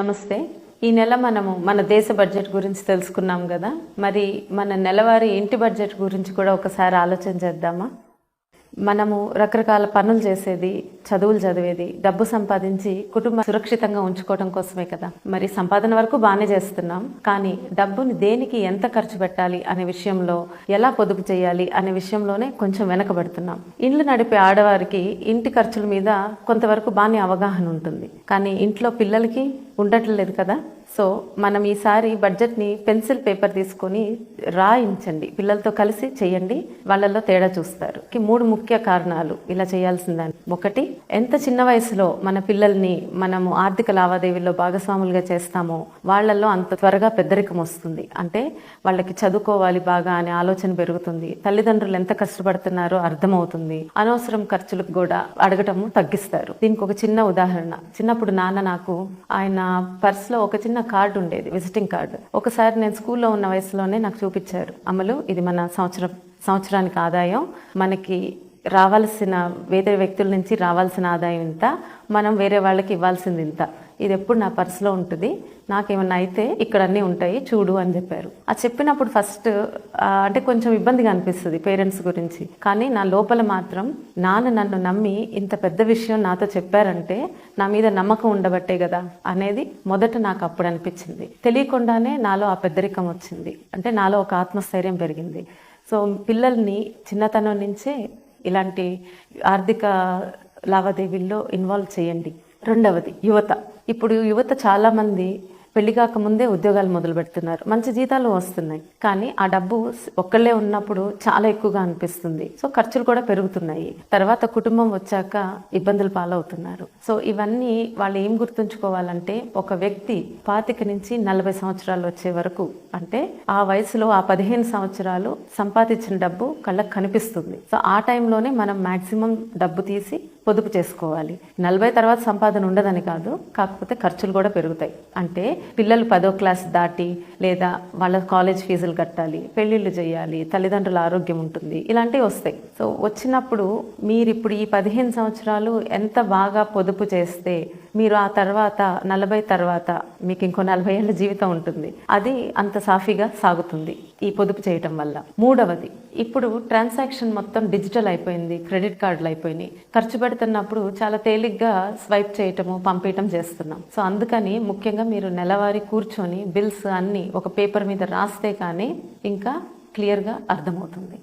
నమస్తే. ఈ నెల మనము మన దేశ బడ్జెట్ గురించి తెలుసుకున్నాం కదా. మరి మన నెలవారీ ఇంటి బడ్జెట్ గురించి కూడా ఒకసారి ఆలోచన చేద్దామా? మనము రకరకాల పనులు చేసేది చదువులు చదివేది డబ్బు సంపాదించి కుటుంబం సురక్షితంగా ఉంచుకోవడం కోసమే కదా. మరి సంపాదన వరకు బాగానే చేస్తున్నాం. కానీ డబ్బుని దేనికి ఎంత ఖర్చు పెట్టాలి అనే విషయంలో ఎలా పొదుపు చేయాలి అనే విషయంలోనే కొంచెం వెనకబడుతున్నాం. ఇండ్లు నడిపే ఆడవారికి ఇంటి ఖర్చుల మీద కొంతవరకు బాగానే అవగాహన ఉంటుంది. కానీ ఇంట్లో పిల్లలకి ఉండట్లేదు కదా. సో మనం ఈసారి బడ్జెట్ని పెన్సిల్ పేపర్ తీసుకొని రాయించండి. పిల్లలతో కలిసి చేయండి. వాళ్ళల్లో తేడా చూస్తారు. కి మూడు ముఖ్య కారణాలు ఇలా చేయాల్సిందని. ఒకటి ఎంత చిన్న వయసులో మన పిల్లల్ని మనము ఆర్థిక లావాదేవీల్లో భాగస్వాములుగా చేస్తామో వాళ్ళల్లో అంత త్వరగా పెద్దరికం వస్తుంది. అంటే వాళ్ళకి చదువుకోవాలి బాగా అనే ఆలోచన పెరుగుతుంది. తల్లిదండ్రులు ఎంత కష్టపడుతున్నారో అర్థమవుతుంది. అనవసరం ఖర్చులకు కూడా అడగటము తగ్గిస్తారు. దీనికి ఒక చిన్న ఉదాహరణ. చిన్నప్పుడు నాన్న నాకు ఆయన పర్స్లో ఒక చిన్న కార్డు ఉండేది విజిటింగ్ కార్డు ఒకసారి నేను స్కూల్లో ఉన్న వయసులోనే నాకు చూపించారు. అమలు ఇది మన సంవత్సరం సంవత్సరానికి ఆదాయం. మనకి రావాల్సిన వేరే వ్యక్తుల నుంచి రావాల్సిన ఆదాయం ఇంత. మనం వేరే వాళ్ళకి ఇవ్వాల్సింది ఇంత. ఇది ఎప్పుడు నా పర్సులో ఉంటుంది. నాకేమన్నా అయితే ఇక్కడ అన్నీ ఉంటాయి చూడు అని చెప్పారు. ఆ చెప్పినప్పుడు ఫస్ట్ అంటే కొంచెం ఇబ్బందిగా అనిపిస్తుంది పేరెంట్స్ గురించి. కానీ నా లోపల మాత్రం నాన్న నన్ను నమ్మి ఇంత పెద్ద విషయం నాతో చెప్పారంటే నా మీద నమ్మకం ఉండబట్టే కదా అనేది మొదట నాకు అప్పుడు అనిపించింది. తెలియకుండానే నాలో ఆ పెద్దరికం వచ్చింది. అంటే నాలో ఒక ఆత్మస్థైర్యం పెరిగింది. సో పిల్లల్ని చిన్నతనం నుంచే ఇలాంటి ఆర్థిక లావాదేవీల్లో ఇన్వాల్వ్ చేయండి. రెండవది యువత. ఇప్పుడు యువత చాలామంది పెళ్ళి కాకముందే ఉద్యోగాలు మొదలు పెడుతున్నారు. మంచి జీతాలు వస్తున్నాయి. కానీ ఆ డబ్బు ఒక్కళ్ళే ఉన్నప్పుడు చాలా ఎక్కువగా అనిపిస్తుంది. సో ఖర్చులు కూడా పెరుగుతున్నాయి. తర్వాత కుటుంబం వచ్చాక ఇబ్బందులు పాలవుతున్నారు. సో ఇవన్నీ వాళ్ళు ఏం గుర్తుంచుకోవాలంటే ఒక వ్యక్తి పాతిక నుంచి నలభై సంవత్సరాలు వచ్చే వరకు అంటే ఆ వయసులో ఆ పదిహేను సంవత్సరాలు సంపాదించిన డబ్బు కళ్ళకు కనిపిస్తుంది. సో ఆ టైంలోనే మనం మాక్సిమం డబ్బు తీసి పొదుపు చేసుకోవాలి. నలభై తర్వాత సంపాదన ఉండదని కాదు కాకపోతే ఖర్చులు కూడా పెరుగుతాయి. అంటే పిల్లలు పదో క్లాస్ దాటి లేదా వాళ్ళ కాలేజ్ ఫీజులు కట్టాలి పెళ్ళిళ్ళు చేయాలి తల్లిదండ్రుల ఆరోగ్యం ఉంటుంది ఇలాంటివి వస్తాయి. సో వచ్చినప్పుడు మీరు ఇప్పుడు ఈ పదిహేను సంవత్సరాలు ఎంత బాగా పొదుపు చేస్తే మీరు ఆ తర్వాత నలభై తర్వాత మీకు ఇంకో నలభై ఏళ్ళ జీవితం ఉంటుంది. అది అంత సాఫీగా సాగుతుంది ఈ పొదుపు చేయటం వల్ల. మూడవది ఇప్పుడు ట్రాన్సాక్షన్ మొత్తం డిజిటల్ అయిపోయింది క్రెడిట్ కార్డులు అయిపోయినాయి. ఖర్చు పెడుతున్నప్పుడు చాలా తేలిగ్గా స్వైప్ చేయటము పంపేయటం చేస్తున్నాం. సో అందుకని ముఖ్యంగా మీరు నెలవారీ కూర్చొని బిల్స్ అన్ని ఒక పేపర్ మీద రాస్తే కానీ ఇంకా క్లియర్గా అర్థమవుతుంది.